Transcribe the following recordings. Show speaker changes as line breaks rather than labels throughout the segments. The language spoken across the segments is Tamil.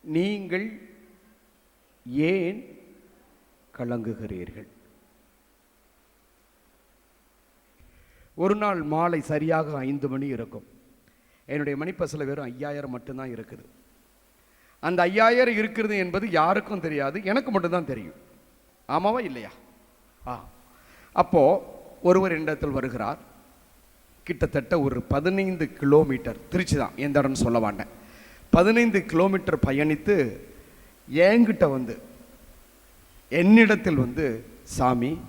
நீங்கள் ஏன் கலங்குகிறீர்கள்? ஒரு நாள் மாலை சரியாக ஐந்து மணி இருக்கும். என்னுடைய மணிப்பசில் வெறும் ஐயாயிரம் மட்டும்தான் இருக்குது. அந்த ஐயாயிரம் இருக்கிறது என்பது யாருக்கும் தெரியாது எனக்கு மட்டும்தான் தெரியும். ஆமாவா இல்லையா? ஆ. அப்போது ஒருவர் என்னிடத்தில் வருகிறார். கிட்டத்தட்ட ஒரு பதினைந்து கிலோமீட்டர் திருச்சி தான். எந்த இடம்னு சொல்ல மாட்டேன். பதினைந்து கிலோமீட்டர் பயணித்து என்கிட்ட வந்து என்னிடத்தில் வந்து சாமி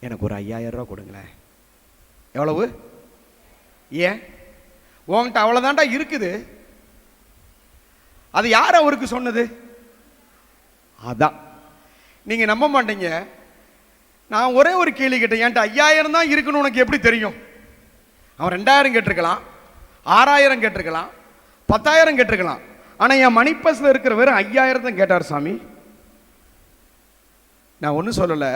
எனக்கு ஒரு ஐயாயிரம் ரூபா கொடுங்களேன். எவ்வளவு? ஏன்? உன்கிட்ட அவ்வளோதான்டா இருக்குது. அது யார் அவருக்கு சொன்னது? அதான். நீங்கள் நம்ப மாட்டீங்க. நான் ஒரே ஒரு கேள்வி கேட்டேன். என்கிட்ட ஐயாயிரம் தான் இருக்குன்னு உனக்கு எப்படி தெரியும்? அவன் ரெண்டாயிரம் கேட்டிருக்கலாம். ஆறாயிரம் கேட்டிருக்கலாம். பத்தாயிரம் கேட்டிருக்கலாம். ஆனால் என் மணிப்பஸில் இருக்கிற வெறும் ஐயாயிரம் தான் கேட்டார் சாமி. நான் ஒன்றும் சொல்லலை.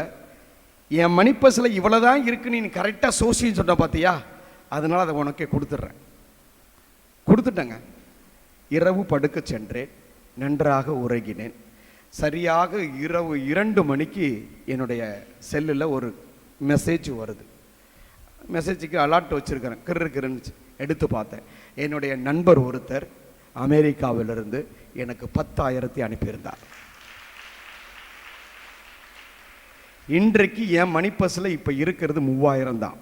என் மணிப்பஸில் இவ்வளோ தான் இருக்குன்னு நீ கரெக்டாக சோசின்னு சொன்ன பார்த்தியா அதனால் அதை உனக்கே கொடுத்துட்றேன். கொடுத்துட்டேங்க. இரவு படுக்க சென்றேன். நன்றாக உறங்கினேன். சரியாக இரவு இரண்டு மணிக்கு என்னுடைய செல்லில் ஒரு மெசேஜ் வருது. மெசேஜுக்கு அலாட் வச்சுருக்கிறேன். கிரு கிருன்னு எடுத்து பார்த்தேன். என்னுடைய நண்பர் ஒருத்தர் அமெரிக்காவிலிருந்து எனக்கு பத்தாயிரத்தி அனுப்பியிருந்தார். இன்றைக்கு என் மணிப்பஸில் இப்போ இருக்கிறது மூவாயிரம் தான்.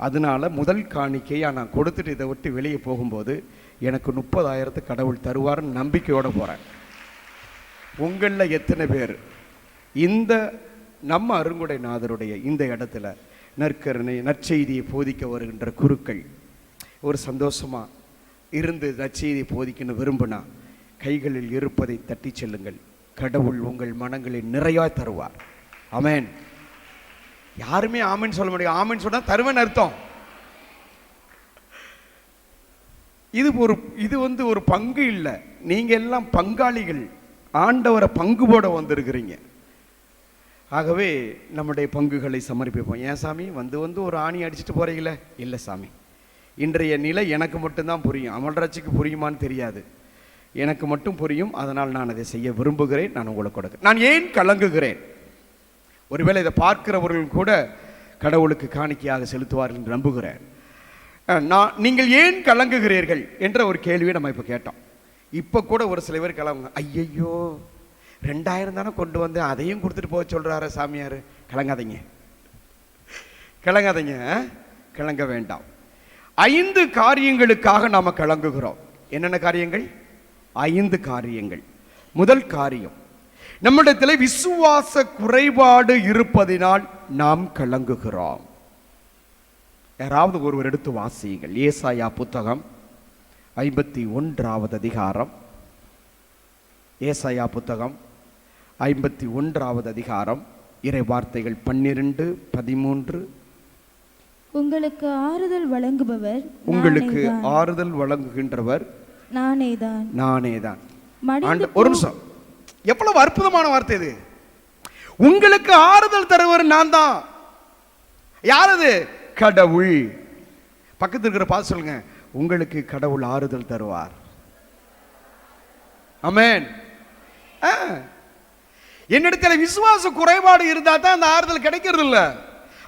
அதனால முதல் காணிக்கையாக நான் கொடுத்துட்டு இதை விட்டு வெளியே போகும்போது எனக்கு முப்பதாயிரத்து கடவுள் தருவார்னு நம்பிக்கையோடு போகிறேன் உங்களில் எத்தனை பேர்? இந்த நம்ம அருங்குடைநாதருடைய இந்த இடத்துல நற்கருணை நற்செய்தியை போதிக்க வருகின்ற குருக்கள் ஒரு சந்தோஷமாக இருந்து நச்செய்தி போதிக்கணும் விரும்பினா கைகளில் இருப்பதை தட்டி செல்லுங்கள். கடவுள் உங்கள் மனங்களை நிறையா தருவார். அமேன் யாருமே ஆமின்னு சொல்ல முடியும் ஆமின்னு சொன்னா தருவேன் அர்த்தம். இது ஒரு இது வந்து ஒரு பங்கு இல்லை. நீங்க எல்லாம் பங்காளிகள். ஆண்டவரை பங்கு போட வந்திருக்கிறீங்க. ஆகவே நம்முடைய பங்குகளை சமர்ப்பிப்போம். ஏன் சாமி? வந்து வந்து ஒரு ஆணி அடிச்சுட்டு போறீங்களே? இல்லை சாமி. இன்றைய நிலை எனக்கு மட்டும்தான் புரியும். அமல்ராட்சிக்கு புரியுமான்னு தெரியாது. எனக்கு மட்டும் புரியும். அதனால் நான் அதை செய்ய விரும்புகிறேன். நான் உங்களுக்கு கொடுக்க நான் ஏன் கலங்குகிறேன்? ஒருவேளை இதை பார்க்கிறவர்கள் கூட கடவுளுக்கு காணிக்கையாக செலுத்துவார்கள் என்று நம்புகிறேன். நான் நீங்கள் ஏன் கலங்குகிறீர்கள் என்ற ஒரு கேள்வியை நம்ம இப்போ கேட்டோம். இப்போ கூட ஒரு சில பேர் கிளம்புங்க ஐயையோ ரெண்டாயிரம் தானே கொண்டு வந்து அதையும் கொடுத்துட்டு போக சொல்கிறாரு சாமியார். கிளங்காதீங்க கிளங்காதீங்க கிளங்க வேண்டாம். ஐந்து காரியங்களுக்காக நாம் கலங்குகிறோம். என்னென்ன காரியங்கள்? ஐந்து காரியங்கள். முதல் காரியம் நம்மிடத்தில் விசுவாச குறைபாடு இருப்பதினால் நாம் கலங்குகிறோம். யாராவது ஒருவர் எடுத்து வாசியுங்கள். ஏசாயா புத்தகம் ஐம்பத்தி ஒன்றாவது அதிகாரம். ஏசாயா புத்தகம் ஐம்பத்தி ஒன்றாவது அதிகாரம். இறை வார்த்தைகள் பன்னிரெண்டு பதிமூன்று
உங்களுக்கு ஆறுதல் வழங்குபவர்
உங்களுக்கு. ஆறுதல் வழங்குகின்றவர் நானே தான்
மடிந்து
ஆண்டு ஒரு நிமிஷம். எவ்வளவு அற்புதமான வார்த்தை இது. உங்களுக்கு ஆறுதல் தருவர் நான் தான் யார் அது? கடவுள். பக்கத்துல இருக்கிற பார்த்து சொல்லுங்க. உங்களுக்கு கடவுள் ஆறுதல் தருவார். அமேன். என்னிடத்துல விசுவாச குறைபாடு இருந்தா தான் அந்த ஆறுதல் கிடைக்கிறது இல்ல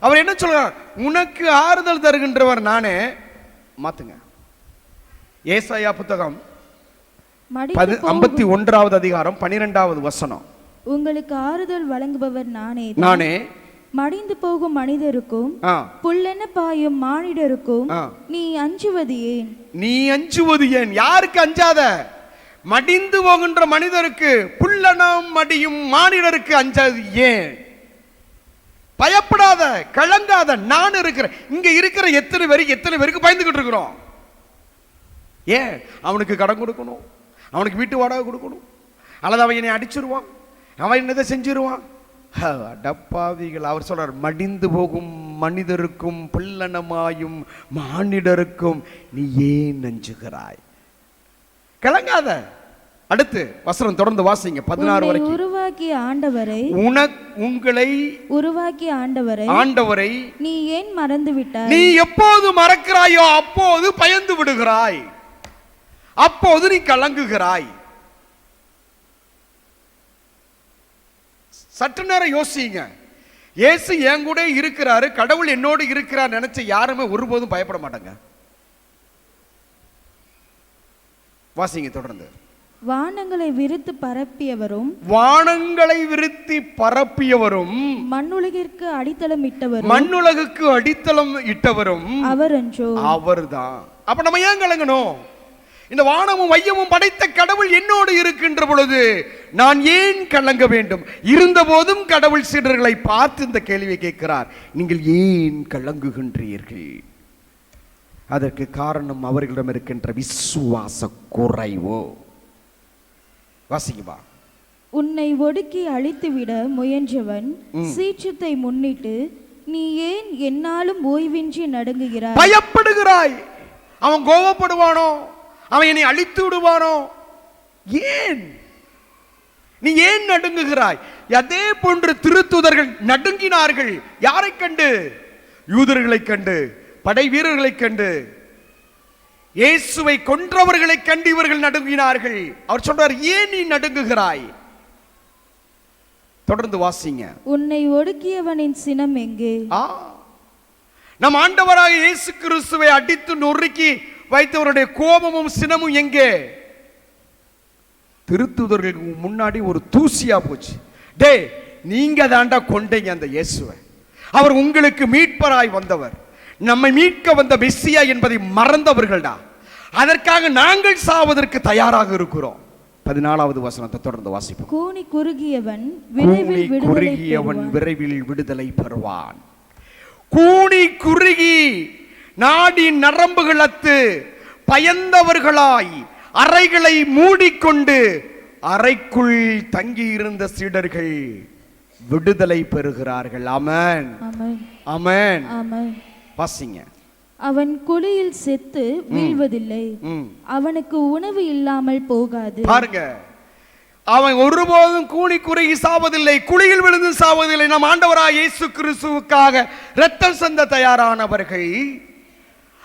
அவர் என்ன சொல்றார்? உனக்கு ஆறுதல் தருகின்றவர் நானே. மாத்துங்க. ஏசாயா புத்தகம் ஐம்பத்தி ஒன்றாவது அதிகாரம் பனிரெண்டாவது வசனம்.
உங்களுக்கு ஆறுதல் வழங்குபவர் நானே.
நானே.
மடிந்து போகும் மனிதருக்கும் புல்லென பாயும் மானிடருக்கும். நீ அஞ்சுவது ஏன்?
நீ அஞ்சுவது ஏன்? யாருக்கு அஞ்சாத? மடிந்து போகின்ற மனிதருக்கு புல்லனம் மடியும் மானிடருக்கு அஞ்சாது ஏன்? பயப்படாத கலங்காத நான் இருக்கிறேன் இங்க இருக்கிற எத்தனை பேருக்கு எத்தனை பேருக்கு பயந்துகிட்டு இருக்கிறோம்? ஏன்? அவனுக்கு கடன் கொடுக்கணும். அவனுக்கு வீட்டு வாடகை கொடுக்கணும். அல்லது அவன் என்னை அடிச்சிருவான். அவன் என்னதை செஞ்சிருவான். அடப்பாவிகள். அவர் சொல்றார் மடிந்து போகும் மனிதருக்கும் புல்லனமாயும் மானிடருக்கும் நீ ஏன் நஞ்சுகிறாய்? கலங்காத. அடுத்து வசனம் தொடர்ந்து வாசிங்க பதினாறு வரைக்கும்.
உருவாக்கி ஆண்டவரை
உனக் உங்களை
உருவாக்கி ஆண்டவரை
ஆண்டவரை
நீ ஏன் மறந்து விட்டாய்
நீ எப்போது மறக்கிறாயோ அப்போது பயந்து விடுகிறாய். அப்போது நீ கலங்குகிறாய். சற்று நேரம் யோசிங்க. இயேசு என் கூட இருக்கிறாரு கடவுள் என்னோடு இருக்கிறார் நினைச்ச யாருமே ஒருபோதும் பயப்பட மாட்டாங்க. வாசிங்க தொடர்ந்து.
வானங்களை விரித்து பரப்பியவரும்
வானங்களை விருத்தி பரப்பியவரும்
மண்ணுலகிற்கு அடித்தளம் இட்டவரும்
மண்ணுலகுக்கு அடித்தளம் இட்டவரும்
அவரன்றோ?
அவர்தான். அப்ப நம்ம ஏன் கலங்கணும்? இந்த வானமும் வையமும் படைத்த கடவுள் என்னோடு இருக்கின்ற பொழுது நான் ஏன் கலங்க வேண்டும்? இருந்த போதும் கடவுள் சீடர்களை பார்த்து இந்த கேள்வியை கேட்கிறார். நீங்கள் ஏன் கலங்குகின்றீர்கள்? அதற்கு காரணம் அவர்களிடம் இருக்கின்ற விசுவாச குறைவோ. வாசிக்குமா?
உன்னை ஒடுக்கி அழித்துவிட முயன்றவன் சீற்றத்தை முன்னிட்டு நீ ஏன் என்னாலும் ஓய்வின்றி நடுங்குகிறாய்?
பயப்படுகிறாய். அவன் கோபப்படுவானோ? அவன் என்னை அழித்து விடுவானோ? ஏன்? நீ ஏன் நடுங்குகிறாய்? அதே போன்று திருத்துதர்கள் நடுங்கினார்கள். யாரை கண்டு? யூதர்களை கண்டு படை வீரர்களை கண்டு. இயேசுவை கொன்றவர்களை கண்டு இவர்கள் நடுங்கினார்கள். அவர் சொல்றார் ஏன் நீ நடுங்குகிறாய்? தொடர்ந்து வாசிங்க.
உன்னை ஒடுக்கியவனின் சினம் எங்கே?
நம் ஆண்டவராக இயேசு கிறிஸ்துவை அடித்து நொறுக்கி வைத்தவருடைய கோபமும் சினமும் எங்கே? திருத்துதர்களுக்கு முன்னாடி ஒரு தூசியா போச்சு. டே நீங்க தாண்டா கொண்டீங்க அந்த இயேசுவை. அவர் உங்களுக்கு மீட்பராய் வந்தவர். நம்மை மீட்க வந்த மெஸ்ஸியா என்பதை மறந்தவர்கள்டா. அதற்காக நாங்கள் சாவதற்கு தயாராக இருக்கிறோம். பதினாலாவது வசனத்தை தொடர்ந்து வாசிப்போம்.
கூனி குறுகியவன் விரைவில்
குறுகியவன். விரைவில் விடுதலை பெறுவான். கூனி குறுகி நாடி நரம்புகளத்து பயந்தவர்களாய் அறைகளை மூடிக்கொண்டு அறைக்குள் தங்கியிருந்த சீடர்கள் விடுதலை பெறுகிறார்கள். அமன் அமன்
ஆமென்.
வாசிங்க.
அவன் குழியில் செத்து வீழ்வதில்லை. அவனுக்கு உணவு இல்லாமல் போகாது.
பாருங்க. அவன் ஒருபோதும் கூனி குறுகி சாவதில்லை குழியில் விழுந்து சாவதில்லை. நம் ஆண்டவராய் இயேசு கிறிஸ்துவுக்காக இரத்தம் சந்த தயாரானவர்கள்.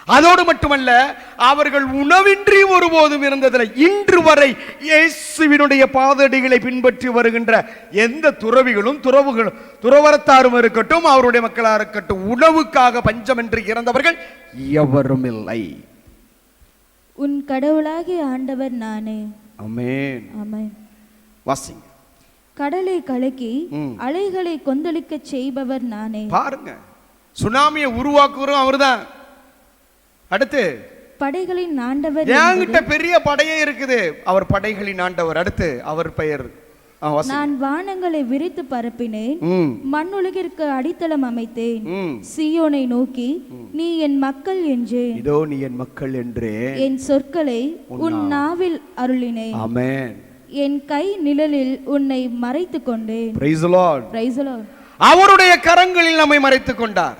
அதோடு மட்டுமல்ல அவர்கள் உணவின்றி ஒருபோதும் இருந்ததில்லை. இன்று வரை இயேசுவினுடைய பாதடிகளை பின்பற்றி வருகின்ற எந்த துறவிகளும் துறவுகளும் துறவரத்தாரும் இருக்கட்டும் அவருடைய மக்களா இருக்கட்டும் உணவுக்காக பஞ்சமின்றி இறந்தவர்கள் எவரும் இல்லை.
உன் கடவுளாகிய ஆண்டவர் நானே.
அமேன்
ஆமென்.
வாசிங்க.
கடலை கலக்கி. அலைகளை கொந்தளிக்கச் செய்பவர் நானே.
பாருங்க. சுனாமியை உருவாக்குறோம் அவர்தான். அடுத்து
படைகளின் ஆண்டவர்
என்கிட்ட பெரிய படையே இருக்குது. அவர் படைகளின் ஆண்டவர். அடுத்து அவர் பெயர்.
நான் வானங்களை விரித்து பரப்பினேன். மண்ணுலகிற்கு அடித்தளம் அமைத்தேன். சீயோனை நோக்கி நீ என் மக்கள் என்றேன்
இதோ நீ என் மக்கள் என்று.
என் சொற்களை உன் நாவில். அருளினேன்.
ஆமென்.
என் கை நிழலில் உன்னை மறைத்து கொண்டேன்
Praise the Lord.
Praise the Lord.
அவருடைய கரங்களில் நம்மை மறைத்துக் கொண்டார்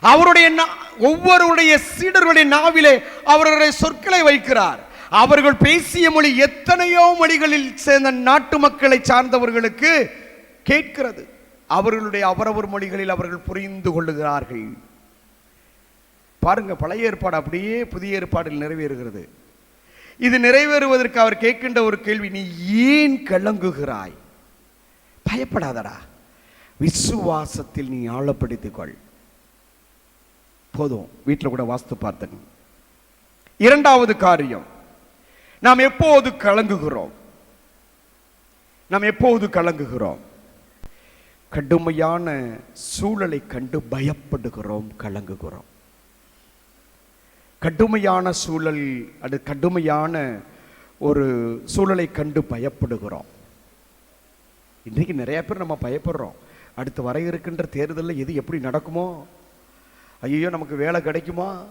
அவருடைய நா- ஒவ்வொருடைய சீடர்களுடைய நாவிலே அவருடைய சொற்களை வைக்கிறார். அவர்கள் பேசிய மொழி எத்தனையோ மொழிகளில் சேர்ந்த நாட்டு மக்களை சார்ந்தவர்களுக்கு கேட்கிறது. அவர்களுடைய அவரவர் மொழிகளில் அவர்கள் புரிந்து கொள்ளுகிறார்கள். பாருங்க பழைய ஏற்பாடு அப்படியே புதிய ஏற்பாடில் நிறைவேறுகிறது. இது நிறைவேறுவதற்கு அவர் கேட்கின்ற ஒரு கேள்வி நீ ஏன் கலங்குகிறாய்? பயப்படாதடா. விசுவாசத்தில் நீ ஆழப்படுத்திக் கொள். போதும். வீட்டில் கூட வாஸ்து பார்த்துங்க இரண்டாவது காரியம் நாம் எப்போது கலங்குகிறோம்? நாம் எப்போது கலங்குகிறோம்? கடுமையான சூழலை கண்டு பயப்படுகிறோம் கலங்குகிறோம். கடுமையான சூழல் அது கடுமையான ஒரு சூழலை கண்டு பயப்படுகிறோம். இன்றைக்கு நிறைய பேர் நம்ம பயப்படுறோம். அடுத்து வர இருக்கின்ற தேர்தலில் எது எப்படி நடக்குமோ? ஐயோ நமக்கு வேலை கிடைக்குமா?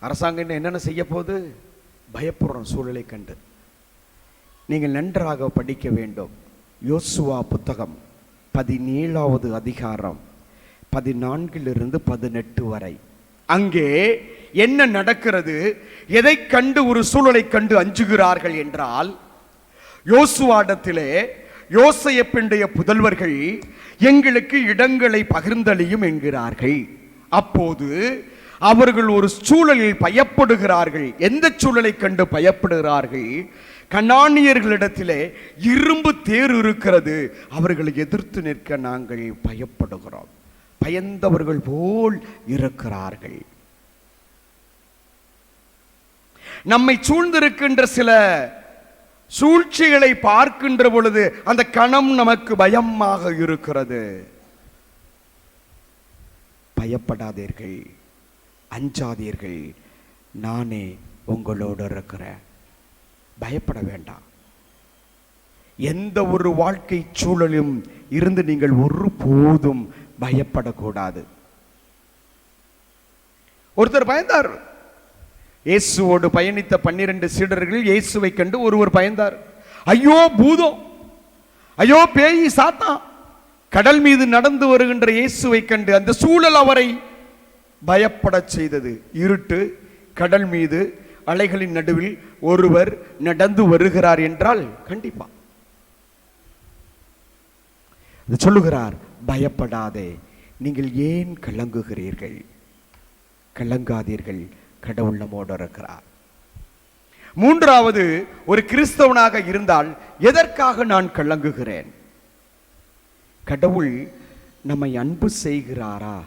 அரசாங்கம் என்னென்ன செய்ய போகுது? பயப்படுறோம் சூழலை கண்டு நீங்கள் நன்றாக படிக்க வேண்டும். யோசுவா புத்தகம் பதினேழாவது அதிகாரம் பதினான்கிலிருந்து பதினெட்டு வரை. அங்கே என்ன நடக்கிறது? எதை கண்டு ஒரு சூழலை கண்டு அஞ்சுகிறார்கள் என்றால் யோசுவாடத்திலே யோசையப்பினுடைய புதல்வர்கள் எங்களுக்கு இடங்களை பகிர்ந்தளியும் என்கிறார்கள். அப்போது அவர்கள் ஒரு சூழலில் பயப்படுகிறார்கள். எந்த சூழலை கண்டு பயப்படுகிறார்கள்? கண்ணானியர்களிடத்திலே இரும்பு தேர் இருக்கிறது. அவர்களை எதிர்த்து நிற்க நாங்கள் பயப்படுகிறோம். பயந்தவர்கள் போல் இருக்கிறார்கள். நம்மை சூழ்ந்திருக்கின்ற சில சூழ்ச்சிகளை பார்க்கின்ற பொழுது அந்த கணம் நமக்கு பயமாக இருக்கிறது. பயப்படாதீர்கள். அஞ்சாதீர்கள். நானே உங்களோடு இருக்கிறேன். பயப்பட வேண்டாம். எந்த ஒரு வாழ்க்கை சூழலும் இருந்து நீங்கள் ஒருபோதும் பயப்படக்கூடாது. ஒருத்தர் பயந்தார். இயேசுவோடு பயணித்த பன்னிரண்டு சீடர்கள் இயேசுவை கண்டு ஒருவர் பயந்தார். ஐயோ பூதம். ஐயோ பேய் சாத்தான். கடல் மீது நடந்து வருகின்ற இயேசுவை கண்டு அந்த சூழல் அவரை பயப்படச் செய்தது. இருட்டு கடல் மீது அலைகளின் நடுவில் ஒருவர் நடந்து வருகிறார் என்றால் கண்டிப்பா. சொல்லுகிறார் பயப்படாதே நீங்கள் ஏன் கலங்குகிறீர்கள்? கலங்காதீர்கள் கடவுள் நம்மோடு இருக்கிறார். மூன்றாவது ஒரு கிறிஸ்தவனாக இருந்தால் எதற்காக நான் கலங்குகிறேன்? கடவுள் நம்மை அன்பு செய்கிறாரா?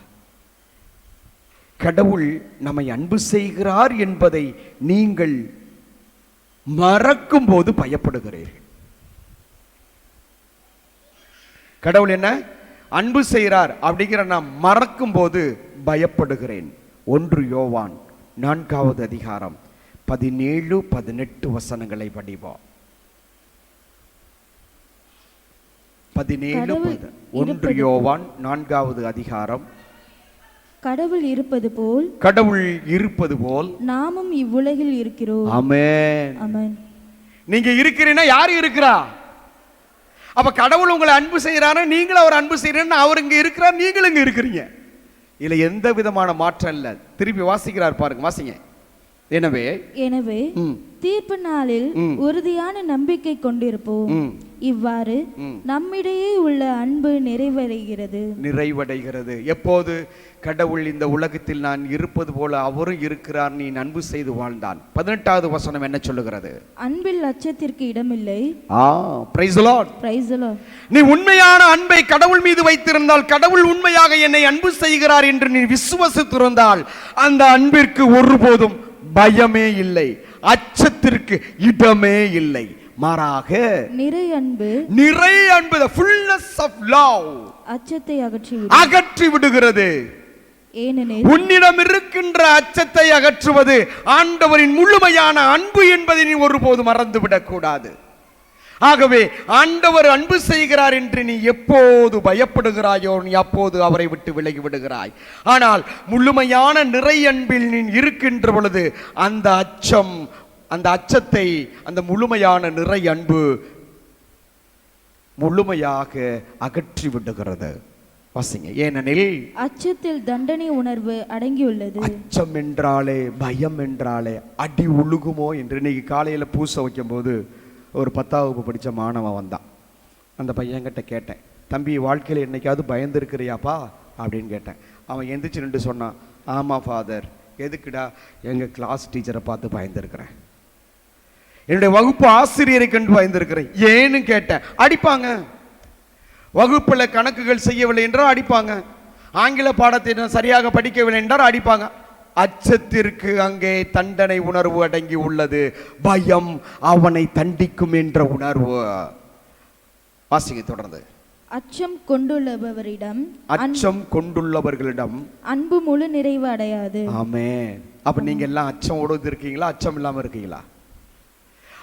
கடவுள் நம்மை அன்பு செய்கிறார் என்பதை நீங்கள் மறக்கும் போது பயப்படுகிறீர்கள். கடவுள் என்ன? அன்பு செய்கிறார் அப்படிங்கிற நான் மறக்கும் போது பயப்படுகிறேன். ஒன்று யோவான் நான்காவது அதிகாரம் பதினேழு பதினெட்டு வசனங்களை படிவோம் பதினேழு ஒன்று யோவான் நான்காவது அதிகாரம்.
கடவுள் இருப்பது போல்
கடவுள் இருப்பது போல்
நாமும் இவ்வுலகில் இருக்கிறோம்.
ஆமென்.
ஆமென்.
நீங்க இருக்கிறீன்னா யார் இருக்கிறா? அப்ப கடவுள் உங்களை அன்பு செய்யறாரு நீங்களும் அவர் அன்பு செய்யறேன்னு அவர் இங்க இருக்கிறார் நீங்களும் இங்க இருக்கிறீங்க. இதுல எந்த விதமான மாற்றம் இல்ல. திருப்பி வாசிக்கிறார் பாருங்க வாசிங்க. எனவே
எனவே தீர்ப்பு நாளில். உறுதியான நம்பிக்கை கொண்டிருப்போம். இவ்வாறு. நம்மிடையே உள்ள அன்பு நிறைவடைகிறது.
நிறைவடைகிறது. எப்போது? கடவுள் இந்த உலகத்தில் நான் இருப்பது போல அவரும் இருக்கிறார் நீ அன்பு செய்து வாழ்ந்தான். பதினெட்டாவது வசனம் என்ன சொல்லுகிறது?
அன்பில் அச்சத்திற்கு இடமில்லை.
நீ உண்மையான அன்பை கடவுள் மீது வைத்திருந்தால் கடவுள் உண்மையாக என்னை அன்பு செய்கிறார் என்று நீ விசுவசித்திருந்தால் அந்த அன்பிற்கு ஒருபோதும் பயமே இல்லை. அச்சத்திற்கு இடமே இல்லை. மாறாக
நிறை அன்பு
நிறை அன்பு ஃபுல்னஸ் ஆஃப் லவ்
அச்சத்தை அகற்றிவிடும்
அகற்றி விடுகிறது.
ஏனெனில்
உன்னிடம் இருக்கின்ற அச்சத்தை அகற்றுவது ஆண்டவரின் முழுமையான அன்பு என்பதை நீ ஒருபோதும் மறந்துவிடக் கூடாது ஆகவே ஆண்டவர் அன்பு செய்கிறார் என்று நீ எப்போது பயப்படுகிறாயோ நீ அப்போது அவரை விட்டு விலகி விடுகிறாய். ஆனால் முழுமையான நிறை அன்பில் நீ இருக்கின்ற பொழுது அந்த அச்சம் அந்த அச்சத்தை அந்த முழுமையான நிறை அன்பு முழுமையாக அகற்றி விடுகிறது. வாசிங்க ஏனெனில்
அச்சத்தில் தண்டனை உணர்வு அடங்கியுள்ளது.
அச்சம் என்றாலே பயம் என்றாலே அடி உழுகுமோ என்று இன்னைக்கு காலையில் பூசை வைக்கும்போது ஒரு பத்தாம் வகுப்பு படித்த மாணவன் வந்தான். அந்த பையன்கிட்ட கேட்டேன் தம்பி வாழ்க்கையில் என்னைக்காவது பயந்துருக்கிறியாப்பா? அப்படின்னு கேட்டேன். அவன் எந்திரிச்சு நின்று சொன்னான் ஆமாம் ஃபாதர். எதுக்குடா எங்கள் கிளாஸ் டீச்சரை பார்த்து பயந்துருக்கிறேன்? என்னுடைய வகுப்பு ஆசிரியரை கண்டு பயந்திருக்கிறேன். ஏன்னு கேட்டேன். அடிப்பாங்க. வகுப்பில் கணக்குகள் செய்யவில்லை என்றால் அடிப்பாங்க. ஆங்கில பாடத்தை சரியாக படிக்கவில்லை என்றால் அடிப்பாங்க. அச்சத்திற்கு அங்கே தண்டனை உணர்வு அடங்கி உள்ளது. பயம் அவனை தண்டிக்கும் என்ற உணர்வு. வாசிக்க தொடர்ந்து.
அச்சம் கொண்டுள்ளவரிடம்
அச்சம் கொண்டுள்ளவர்களிடம்
அன்பு முழு நிறைவு அடையாது.
ஆமே அப்ப நீங்க எல்லாம் அச்சமோடு இருக்கீங்களா அச்சம் இல்லாம இருக்கீங்களா?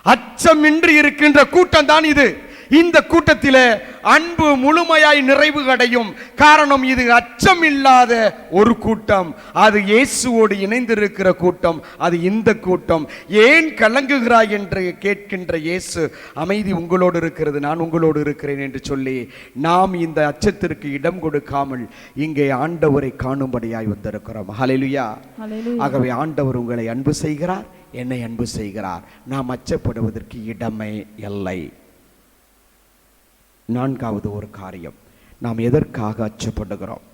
அச்சமின்றி இருக்கின்ற கூட்டம் தான் இது. இந்த கூட்டத்திலே அன்பு முழுமையாய் நிறைவு அடையும். காரணம் இது அச்சம் இல்லாத ஒரு கூட்டம். அது இயேசுவோடு இணைந்திருக்கிற கூட்டம். அது இந்த கூட்டம். ஏன் கலங்குகிறாய் என்று கேட்கின்ற இயேசு அமைதி உங்களோடு இருக்கிறது நான் உங்களோடு இருக்கிறேன் என்று சொல்லி நாம் இந்த அச்சத்திற்கு இடம் கொடுக்காமல் இங்கே ஆண்டவரை காணும்படியாய் வந்திருக்கிறோம். ஹalleluya. ஆகவே ஆண்டவர் உங்களை அன்பு செய்கிறார் என்னை அன்பு செய்கிறார். நாம் அச்சப்படுவதற்கு இடமே இல்லை. நான்காவது ஒரு காரியம். நாம் எதற்காக அச்சப்படுகிறோம்?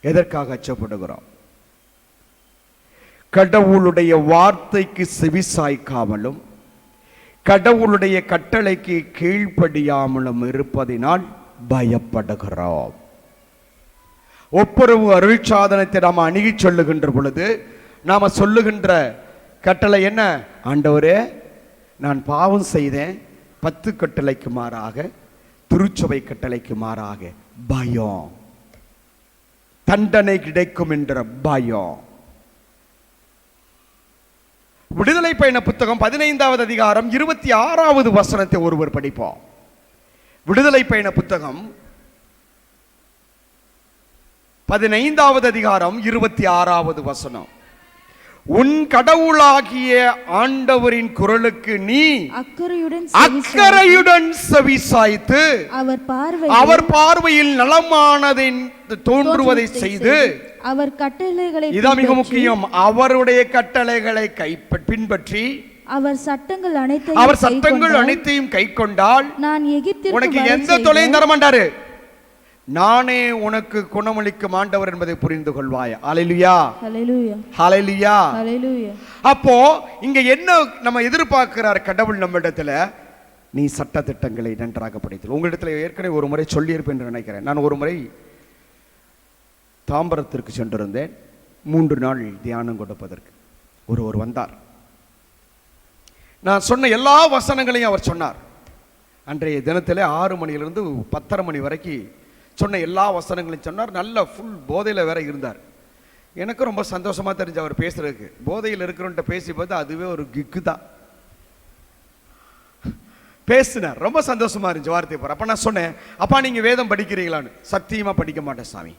எதற்காக அச்சப்படுகிறோம்? கடவுளுடைய வார்த்தைக்கு செவிசாய்க்காமலும் கடவுளுடைய கட்டளைக்கு கீழ்ப்படியாமலும் இருப்பதினால் பயப்படுகிறோம். ஒப்புரவு அருள் சாதனத்தை நாம் அணுகி சொல்லுகின்ற பொழுது நாம சொல்லுகின்ற கட்டளை என்ன? ஆண்டவரே நான் பாவம் செய்தேன் பத்து கட்டளைக்கு மாறாக திருச்சபை கட்டளைக்கு மாறாக பயம். தண்டனை கிடைக்கும் என்ற பயம். விடுதலை பயண புத்தகம் பதினைந்தாவது அதிகாரம் இருபத்தி ஆறாவது வசனத்தை ஒருவர் படிப்போம். விடுதலை பயண புத்தகம் பதினைந்தாவது அதிகாரம் இருபத்தி ஆறாவது வசனம். உன் கடவுளாகிய ஆண்டவரின் குரலுக்கு நீ
அக்கறையுடன் செவி சாய்த்து,
அக்கறையுடன்
அவர் பார்வை
அவர் பார்வையில் நலமானதை தோன்றுவதை செய்து
அவர் கட்டளைகளை
இதான் மிக முக்கியம். அவருடைய கட்டளைகளை கை பின்பற்றி
அவர் சட்டங்கள் அனைத்தையும்
அவர் சட்டங்கள் அனைத்தையும் கை கொண்டால்
நான் எகிப்திற்கு
உனக்கு எந்த தொலையும் தர மாட்டாரு நானே உனக்கு குணமளிக்கும் ஆண்டவர் என்பதை புரிந்து கொள்வாய். அலையிலுயா
ஹalleluya
அப்போ இங்க என்ன நம்ம எதிர்பார்க்கிறார் கடவுள் நம்மிடத்துல? நீ சட்ட திட்டங்களை நன்றாக படித்தல் உங்களிடத்துல ஏற்கனவே ஒரு முறை சொல்லியிருப்பேன் என்று நினைக்கிறேன். நான் ஒரு முறை தாம்பரத்திற்கு சென்றிருந்தேன். மூன்று நாள் தியானம் கொடுப்பதற்கு. ஒருவர் வந்தார். நான் சொன்ன எல்லா வசனங்களையும் அவர் சொன்னார். அன்றைய தினத்தில் ஆறு மணியிலிருந்து பத்தரை மணி வரைக்கும் சொன்ன எல்லா வசனங்களையும் சொன்னார். நல்ல ஃபுல் போதையில் வேற இருந்தார். எனக்கு ரொம்ப சந்தோஷமாக தெரிஞ்சு அவர் பேசுறதுக்கு. போதையில் இருக்கிறவன்ட்ட பேசி பார்த்து அதுவே ஒரு கிக்கு தான். பேசினார். ரொம்ப சந்தோஷமா இருந்துச்சு வார்த்தை போற அப்ப நான் சொன்னேன் அப்பா நீங்க வேதம் படிக்கிறீங்களான்னு. சத்தியமா படிக்க மாட்டேன் சாமி.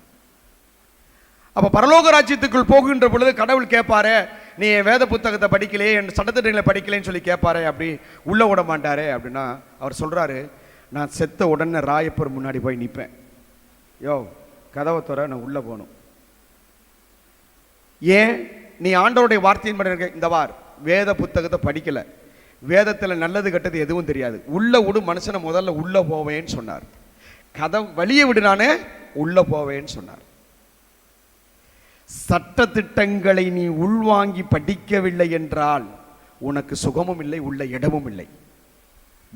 அப்ப பரலோக ராஜ்யத்துக்குள் போகின்ற பொழுது கடவுள் கேட்பாரு நீ என் வேத புத்தகத்தை படிக்கலையே என் சட்டத்திட்டங்களை படிக்கலைன்னு சொல்லி கேட்பாரு அப்படி உள்ள விட மாட்டாரே. அப்படின்னா அவர் சொல்றாரு நான் செத்த உடனே ராயப்பர் முன்னாடி போய் நிற்பேன் யோ கதவை துற நான் உள்ளே போகணும். ஏன்? நீ ஆண்டவருடைய வார்த்தையின் பண்ண இந்த வார் வேத புத்தகத்தை படிக்கல. வேதத்தில் நல்லது கெட்டது எதுவும் தெரியாது. உள்ளே விடு மனுஷனை முதல்ல உள்ளே போவேன்னு சொன்னார். கதை வழியை விடு நானே உள்ளே போவேன்னு சொன்னார். சட்ட திட்டங்களை நீ உள்வாங்கி படிக்கவில்லை என்றால் உனக்கு சுகமும் இல்லை உள்ள இடமும் இல்லை.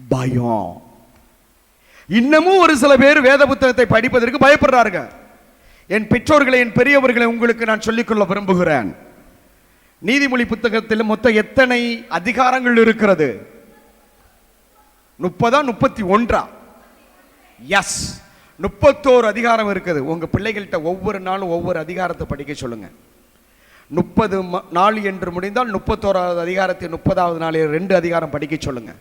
பயம். இன்னமும் ஒரு சில பேர் வேத புத்தகத்தை படிப்பதற்கு பயப்படுறாருங்க. என் பெற்றோர்களை என் பெரியவர்களை உங்களுக்கு நான் சொல்லிக்கொள்ள விரும்புகிறேன். நீதிமொழி புத்தகத்தில் மொத்தம் எத்தனை அதிகாரங்கள் இருக்கிறது? முப்பதா முப்பத்தி ஒன்றா? எஸ் முப்பத்தோரு அதிகாரம் இருக்குது. உங்க பிள்ளைகள்கிட்ட ஒவ்வொரு நாளும் ஒவ்வொரு அதிகாரத்தை படிக்க சொல்லுங்க. முப்பது நாள் என்று முடிந்தால் முப்பத்தோராவது அதிகாரத்தை முப்பதாவது நாளில் ரெண்டு அதிகாரம் படிக்க சொல்லுங்கள்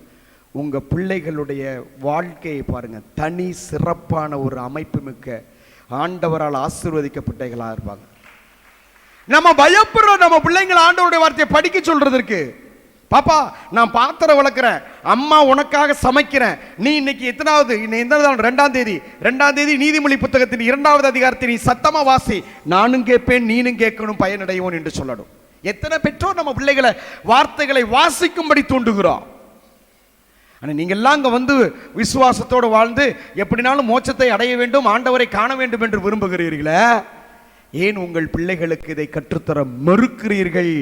உங்கள் பிள்ளைகளுடைய வாழ்க்கையை பாருங்கள் தனி சிறப்பான ஒரு அமைப்பு மிக்க ஆண்டவரால் ஆசீர்வதிக்கப்பட்டவர்களாக இருப்பாங்க. நம்ம பயப்படுறோம் நம்ம பிள்ளைங்களை ஆண்டவருடைய வார்த்தையை படிக்க சொல்றதற்கு பாப்பா நான் பாத்திரம் வளர்க்குறேன் அம்மா உனக்காக சமைக்கிறேன். நீ இன்னைக்கு எத்தனாவது இன்னும் ரெண்டாம் தேதி. ரெண்டாம் தேதி நீதிமொழி புத்தகத்தின் இரண்டாவது அதிகாரத்தை நீ சத்தமா வாசி. நானும் கேட்பேன் நீனும் கேட்கணும் பயனடைவோன் என்று சொல்லணும். எத்தனை பெற்றோர் நம்ம பிள்ளைகளை வார்த்தைகளை வாசிக்கும்படி தூண்டுகிறோம். ஆனால் நீங்கள்லாம் அங்கே வந்து விசுவாசத்தோடு வாழ்ந்து எப்படினாலும் மோட்சத்தை அடைய வேண்டும் ஆண்டவரை காண வேண்டும் என்று விரும்புகிறீர்களே? ஏன் உங்கள் பிள்ளைகளுக்கு இதை கற்றுத்தர மறுக்கிறீர்கள்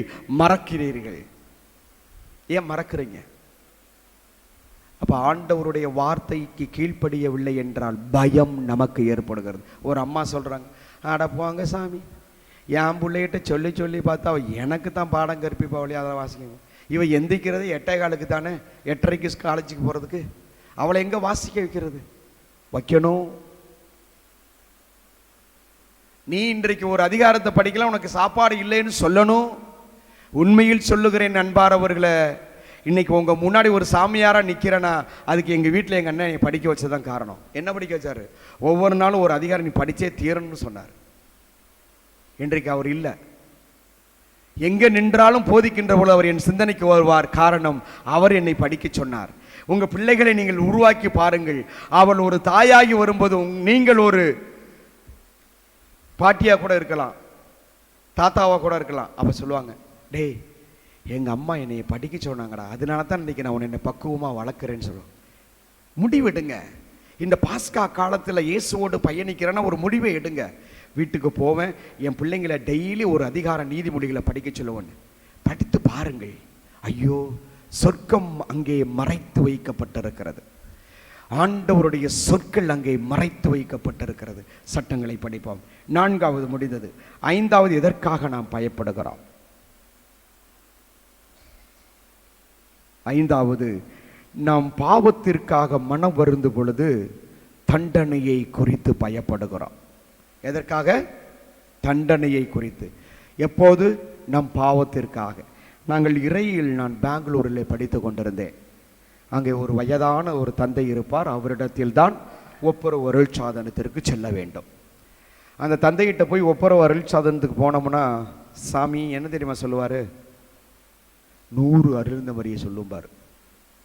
மறக்கிறீர்கள்? ஏன் மறக்கிறீங்க? அப்போ ஆண்டவருடைய வார்த்தைக்கு கீழ்ப்படியவில்லை என்றால் பயம் நமக்கு ஏற்படுகிறது. ஒரு அம்மா சொல்றாங்க அட போங்க சாமி. என் பிள்ளைகிட்ட சொல்லி சொல்லி பார்த்தா எனக்கு தான் பாடம் கற்பிப்பாவளி அதை வாசிக்கணும் இவள் எந்திக்கிறது எட்டை காலுக்கு தானே எட்டரைக்கு காலேஜுக்கு போகிறதுக்கு அவளை எங்கே வாசிக்க வைக்கிறது? வைக்கணும். நீ இன்றைக்கு ஒரு அதிகாரத்தை படிக்கலாம் உனக்கு சாப்பாடு இல்லைன்னு சொல்லணும். உண்மையில் சொல்லுகிறேன் நண்பாரவர்களை இன்றைக்கி உங்கள் முன்னாடி ஒரு சாமியாராக நிற்கிறேன்னா அதுக்கு எங்கள் வீட்டில் எங்கள் அண்ணன் படிக்க படிக்க வச்சதுதான் காரணம். என்ன படிக்க வச்சார்? ஒவ்வொரு நாளும் ஒரு அதிகாரம் நீ படித்தே தீரணும்னு சொன்னார். இன்றைக்கு அவர் இல்லை. எங்கே நின்றாலும் போதிக்கின்ற பொழுது அவர் என் சிந்தனைக்கு வருவார். காரணம் அவர் என்னை படிக்க சொன்னார். உங்கள் பிள்ளைகளை நீங்கள் உருவாக்கி பாருங்கள். அவள் ஒரு தாயாகி வரும்போது உங்- நீங்கள் ஒரு பாட்டியாக கூட இருக்கலாம். தாத்தாவாக கூட இருக்கலாம். அப்போ சொல்லுவாங்க டேய் எங்கள் அம்மா என்னை படிக்க சொன்னாங்கடா. அதனால தான் இன்றைக்கி நான் உன்னை பக்குவமாக வளர்க்குறேன்னு சொல்லுவேன் முடிவெடுங்க. இந்த பாஸ்கா காலத்தில் இயேசுவோடு பயணிக்கிறேன்னா ஒரு முடிவை எடுங்க. வீட்டுக்கு போவேன். என் பிள்ளைங்களை டெய்லி ஒரு அதிகார நீதிமொழிகளை படிக்க சொல்லுவேன். படித்து பாருங்கள். ஐயோ சொர்க்கம் அங்கே மறைத்து வைக்கப்பட்டிருக்கிறது. ஆண்டவருடைய சொற்கள் அங்கே மறைத்து வைக்கப்பட்டிருக்கிறது. சட்டங்களை படிப்போம். நான்காவது முடிந்தது. ஐந்தாவது எதற்காக நாம் பயப்படுகிறோம்? ஐந்தாவது நாம் பாவத்திற்காக மனம் வருந்து பொழுது தண்டனையை குறித்து பயப்படுகிறோம். எதற்காக? தண்டனையை குறித்து. எப்போது? நம் பாவத்திற்காக. நாங்கள் இறையில் நான் பெங்களூரில் படித்து கொண்டிருந்தேன். அங்கே ஒரு வயதான ஒரு தந்தை இருப்பார். அவரிடத்தில் தான் ஒப்புரவு அருள் சாதனத்திற்கு செல்ல வேண்டும். அந்த தந்தைகிட்ட போய் ஒப்புரவு அருள் சாதனத்துக்கு போனோம்னா சாமி என்ன தெரியுமா சொல்லுவார்? நூறு அருள்ந்த மாதிரியே சொல்லும்பார்.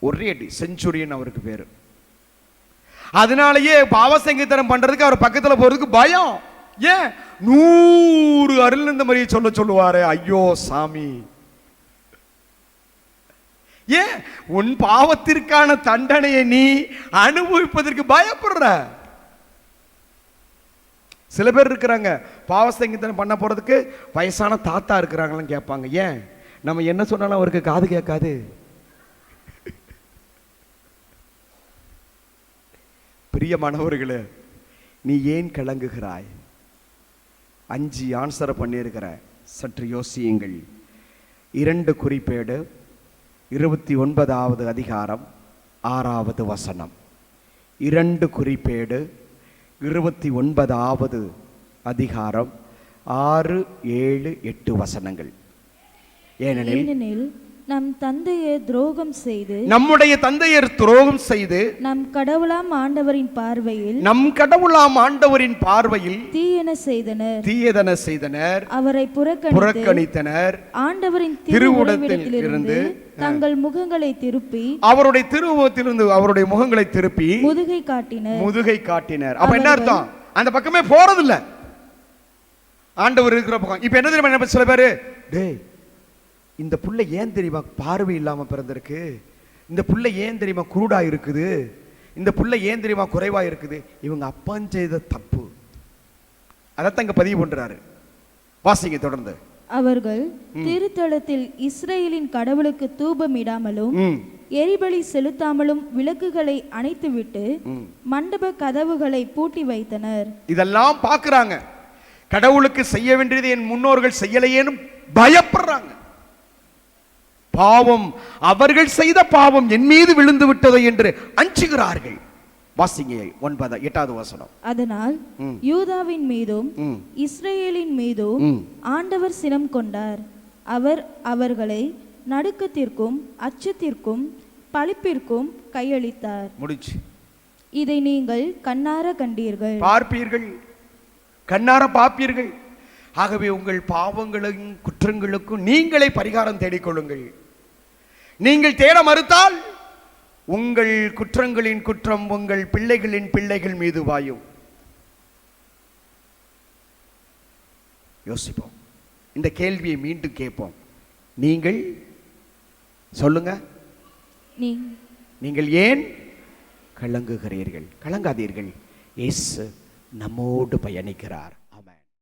ஒரே அடி செஞ்சுரியன் அவருக்கு பேர். அதனாலேயே பாவசங்கீதனம் பண்ணுறதுக்கு அவர் பக்கத்தில் போகிறதுக்கு பயம். ஏன் நூறு அருள்ந்த மாதிரி சொல்ல சொல்லுவாரு. ஐயோ சாமி. ஏன் உன் பாவத்திற்கான தண்டனையை நீ அனுபவிப்பதற்கு பயப்படுற. சில பேர் இருக்கிறாங்க பாவசங்கீதனம் பண்ண போறதுக்கு வயசான தாத்தா இருக்கிறாங்களான்னு கேட்பாங்க. ஏன்? நம்ம என்ன சொன்னாலும் அவருக்கு காது கேட்காது. பிரியமானவர்களே நீ ஏன் கலங்குகிறாய் அஞ்சு ஆன்சரை பண்ணியிருக்கிற. சற்று யோசியுங்கள். இரண்டு குறிப்பேடு இருபத்தி ஒன்பதாவது அதிகாரம் ஆறாவது வசனம். இரண்டு குறிப்பேடு இருபத்தி ஒன்பதாவது அதிகாரம் ஆறு ஏழு எட்டு வசனங்கள். ஏனெனில்
ஏனெனில் நம் தந்தையை துரோகம் செய்து
நம்முடைய தந்தையர் துரோகம் செய்து
நம் கடவுளாம் ஆண்டவரின் பார்வையில்
நம் கடவுளாம் ஆண்டவரின் பார்வையில்
தீயன செய்தனர்.
தீயதன செய்தனர்
அவரை புறக்கணித்து
புறக்கணித்தனர்.
ஆண்டவரின்
திருவுடத்தில் இருந்து,
தங்கள் முகங்களை திருப்பி
அவருடைய திருவுவத்திலிருந்து அவருடைய முகங்களை திருப்பி
முதுகை காட்டினர்.
முதுகை காட்டினர். அப்ப என்ன அர்த்தம்? அந்த பக்கமே போறதில்ல. ஆண்டவர் இருக்கிற பக்கம். இப்ப என்ன தெரியுமா நினைப்ப சில பேரு? டேய் இந்த புள்ள ஏன் தெரியுமா? பார்வை இல்லாம பிறந்திருக்கு. இந்த புள்ள ஏன் தெரியுமா? குருடா இருக்குது. இந்த புள்ள ஏன் தெரியுமா? குறைவா இருக்குது. இவங்க அப்பன் செய்த தப்பு. அதைத்தான் இங்க பதிவு பண்றாரு. வாசிங்க தொடர்ந்து.
அவர்கள் திருத்தலத்தில் இஸ்ரேலின் கடவுளுக்கு தூபமிடாமலும் எரிபலி செலுத்தாமலும் விளக்குகளை அணைத்துவிட்டு மண்டப கதவுகளை பூட்டி வைத்தனர்.
இதெல்லாம் பார்க்கறாங்க. கடவுளுக்கு செய்ய வேண்டியது என் முன்னோர்கள் செய்யலையேன்னு பயப்படுறாங்க. பாவம் அவர்கள் செய்த பாவம் என் மீது விழுந்து விட்டது என்று அஞ்சுகிறார்கள். வாசிங்க ஒன்பது எட்டாவது வசனம்.
அதனால். யூதாவின் மீதும் இஸ்ரேலின் மீதும் ஆண்டவர் சினம் கொண்டார். அவர் அவர்களை நடுக்கத்திற்கும் அச்சத்திற்கும் பழிப்பிற்கும் கையளித்தார்.
முடிச்சு
இதை நீங்கள் கண்ணார கண்டீர்கள்.
பார்ப்பீர்கள். கண்ணார பார்ப்பீர்கள். ஆகவே உங்கள் பாவங்களும் குற்றங்களுக்கும் நீங்களே பரிகாரம் தேடிக்கொள்ளுங்கள். நீங்கள் தேட மறுத்தால் உங்கள் குற்றங்களின் குற்றம் உங்கள் பிள்ளைகளின் பிள்ளைகள் மீது வாயும். யோசிப்போம். இந்த கேள்வியை மீண்டும் கேட்போம். நீங்கள் சொல்லுங்க.
நீ
நீங்கள் ஏன் கலங்குகிறீர்கள்? கலங்காதீர்கள். இயேசு நம்மோடு பயணிக்கிறார்.